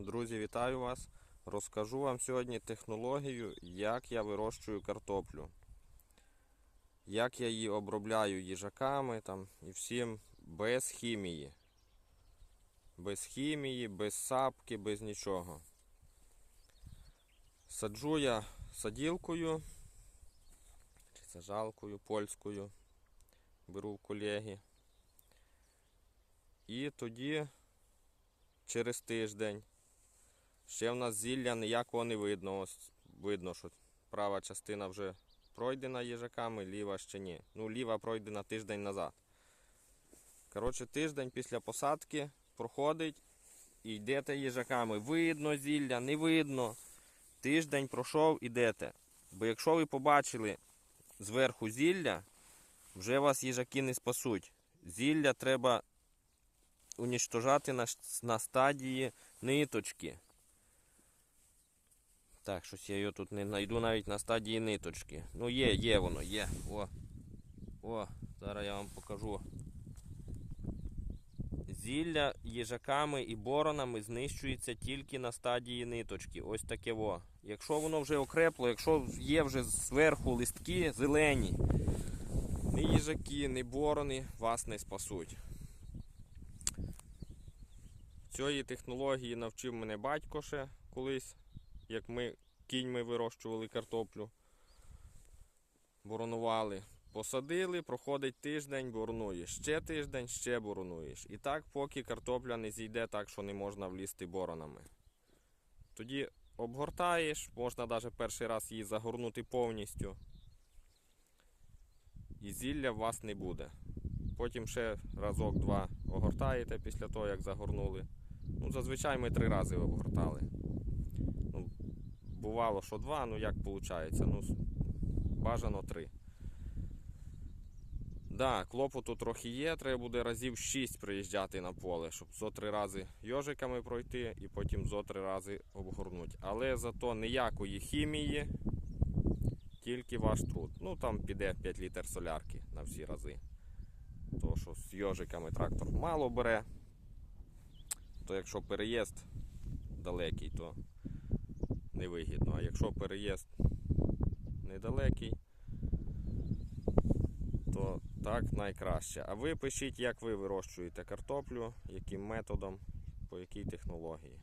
Друзі, вітаю вас! Розкажу вам сьогодні технологію, як я вирощую картоплю. Як я її обробляю їжаками там, і всім без хімії. Без хімії, без сапки, без нічого. Саджу я саділкою, чи сажалкою польською. Беру в колеги. І тоді через тиждень. Ще в нас зілля ніякого не видно. Ось видно, що права частина вже пройдена їжаками, ліва ще ні. Ну, ліва пройдена тиждень назад. Коротше, тиждень після посадки проходить і йдете їжаками. Видно зілля, не видно. Тиждень пройшов, ідете. Бо якщо ви побачили зверху зілля, вже вас їжаки не спасуть. Зілля треба унічтожати на, на стадії ниточки. Так, щось я його тут не знайду навіть на стадії ниточки. Ну є, є воно, є. О. О, зараз я вам покажу. Зілля їжаками і боронами знищується тільки на стадії ниточки. Ось таке во. Якщо воно вже окрепло, якщо є вже зверху листки зелені, ні їжаки, ні борони вас не спасуть. Цієї технології навчив мене батько ще колись, як ми кіньми вирощували картоплю, боронували. Посадили, проходить тиждень, боронуєш. Ще тиждень, ще боронуєш. І так, поки картопля не зійде так, що не можна влізти боронами. Тоді обгортаєш, можна навіть перший раз її загорнути повністю. І зілля у вас не буде. Потім ще разок-два огортаєте після того, як загорнули. Ну, зазвичай ми три рази обгортали. Бувало, що два, ну як виходить? Ну, бажано три. Да, клопоту трохи є, треба буде разів 6 приїжджати на поле, щоб зо три рази йожиками пройти і потім зо три рази обгорнути. Але зато ніякої хімії, тільки ваш труд. Ну там піде 5 літр солярки на всі рази. То що з йожиками трактор мало бере, то якщо переїзд далекий, то невигідно. А якщо переїзд недалекий, то так найкраще. А ви пишіть, як ви вирощуєте картоплю, яким методом, по якій технології.